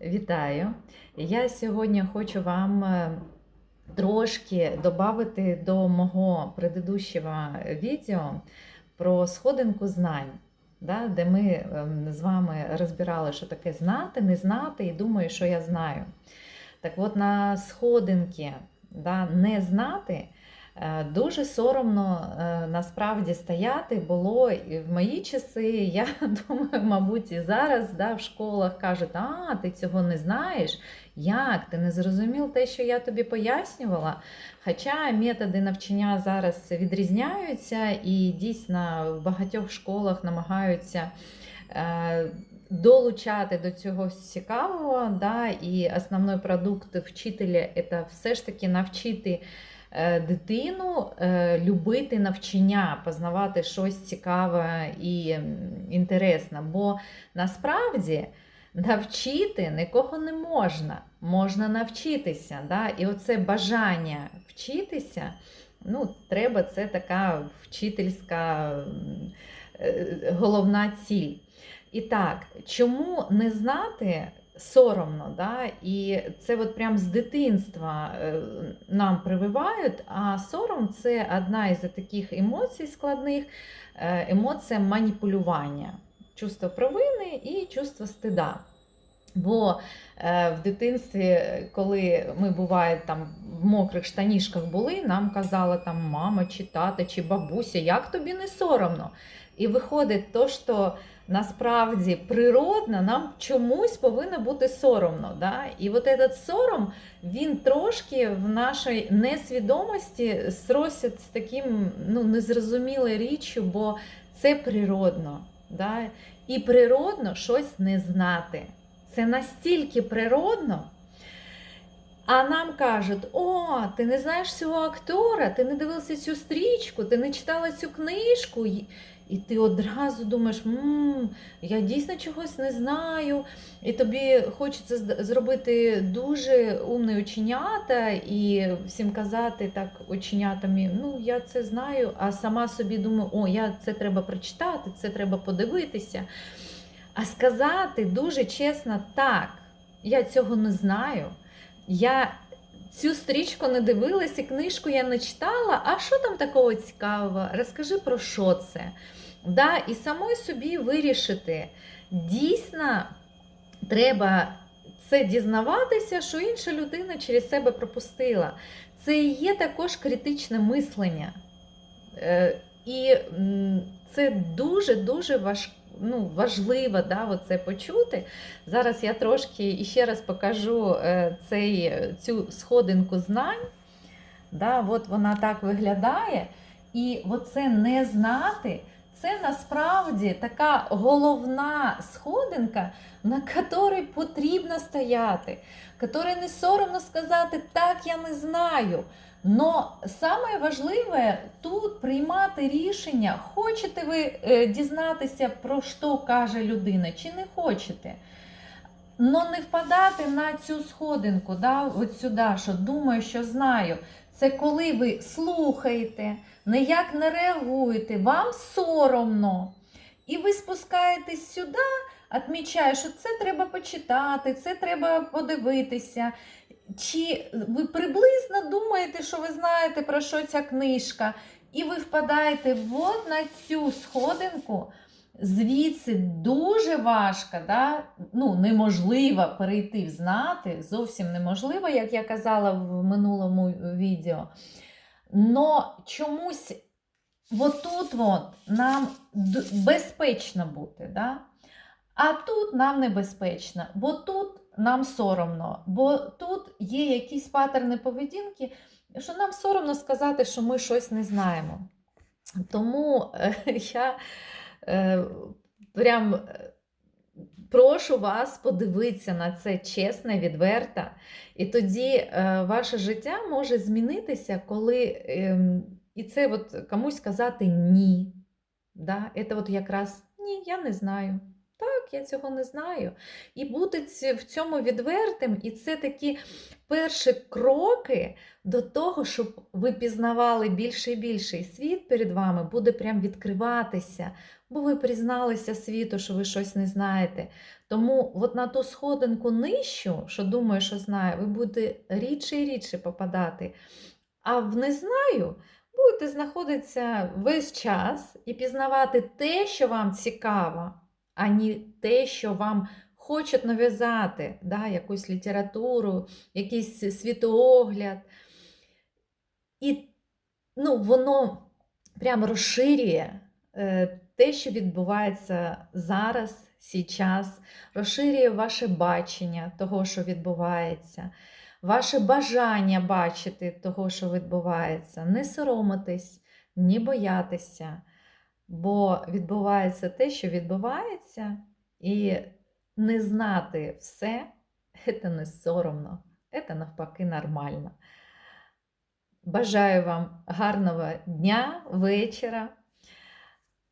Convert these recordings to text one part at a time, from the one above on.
Вітаю! Я сьогодні хочу вам е, трошки додати до мого предыдущего відео про сходинку знань, да, де ми ем, з вами розбирали, що таке знати, не знати, і думаю, що я знаю. Так от на сходинки да, не знати. Е, Дуже соромно е, насправді стояти було в мої часи. Я думаю, мабуть, і зараз да, в школах кажуть, а ти цього не знаєш. Як? Ти не зрозумів те, що я тобі пояснювала? Хоча методи навчання зараз відрізняються, і дійсно в багатьох школах намагаються. е, Долучати до цього цікавого, да, і основний продукт вчителя це все ж таки навчити дитину е, любити навчання, познавати щось цікаве і інтересне. Бо насправді навчити нікого не можна, можна навчитися. Да? І оце бажання вчитися, ну, треба, це така вчительська е, головна ціль. І так, чому не знати соромно, да? і це от прям з дитинства е, нам прививають, а сором це одна із таких емоцій складних, е, емоція маніпулювання, чувство провини і чувство стида. Бо е, в дитинстві, коли ми буває там в мокрих штанішках були, нам казала там мама, чи тата, чи бабуся, як тобі не соромно. І виходить то, що насправді природно нам чомусь повинно бути соромно. Да? І от этот сором, він трошки в нашій несвідомості сросить з таким ну, незрозумілою річчю, бо це природно. Да? І природно щось не знати. Це настільки природно. А нам кажуть: о, ти не знаєш цього актора, ти не дивився цю стрічку, ти не читала цю книжку. І- ти одразу думаєш, «М, я дійсно чогось не знаю. І тобі хочеться зробити дуже умне оченята і всім казати так оченятами, ну я це знаю, а сама собі думаю, о, я це треба прочитати, це треба подивитися. А сказати дуже чесно, так, я цього не знаю. Я цю стрічку не дивилася, книжку я не читала. А що там такого цікавого? Розкажи про що це. Да, і самой собі вирішити. Дійсно, треба це дізнаватися, що інша людина через себе пропустила. Це і є також критичне мислення. Е, І це дуже-дуже важ, ну, важливо да, це почути. Зараз я трошки іще раз покажу е, цей, цю сходинку знань. Да, от вона так виглядає. І оце не знати, це насправді така головна сходинка, на якій потрібно стояти, якій не соромно сказати, так я не знаю. Но саме важливе тут приймати рішення, хочете ви е, дізнатися, про що каже людина, чи не хочете. Но не впадати на цю сходинку, да, от сюди, що думаю, що знаю. Це коли ви слухаєте, ніяк не реагуєте, вам соромно. І ви спускаєтесь сюди, відмічаю, що це треба почитати, це треба подивитися. Чи ви приблизно думаєте, що ви знаєте, про що ця книжка, і ви впадаєте от на цю сходинку, звідси дуже важко, да? ну, неможливо перейти в знати, зовсім неможливо, як я казала в минулому відео. Но чомусь отут от нам безпечно бути. Да? А тут нам небезпечно, бо тут нам соромно, бо тут є якісь патерни поведінки, що нам соромно сказати, що ми щось не знаємо. Тому е, я е, прям е, прошу вас подивитися на це чесно, відверто. І тоді ваше життя може змінитися, коли ем, і це от комусь сказати ні. Да? Це от якраз ні, я не знаю. Так, я цього не знаю. І бути в цьому відвертим, і це такі перші кроки до того, щоб ви пізнавали більше і більше. І світ перед вами буде прям відкриватися, бо ви призналися світу, що ви щось не знаєте. Тому от на ту сходинку нижчу, що думаю, що знаю, ви будете рідше і рідше попадати. А в не знаю будете знаходитися весь час і пізнавати те, що вам цікаво, а не те, що вам хочуть нав'язати, да, якусь літературу, якийсь світоогляд. І ну, воно прямо розширює е, те, що відбувається зараз, зараз, розширює ваше бачення того, що відбувається, ваше бажання бачити того, що відбувається. Не соромитись, не боятися, бо відбувається те, що відбувається, і не знати все це не соромно, це навпаки нормально. Бажаю вам гарного дня, вечора.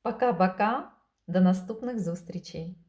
Пока-пока. До наступних зустрічей.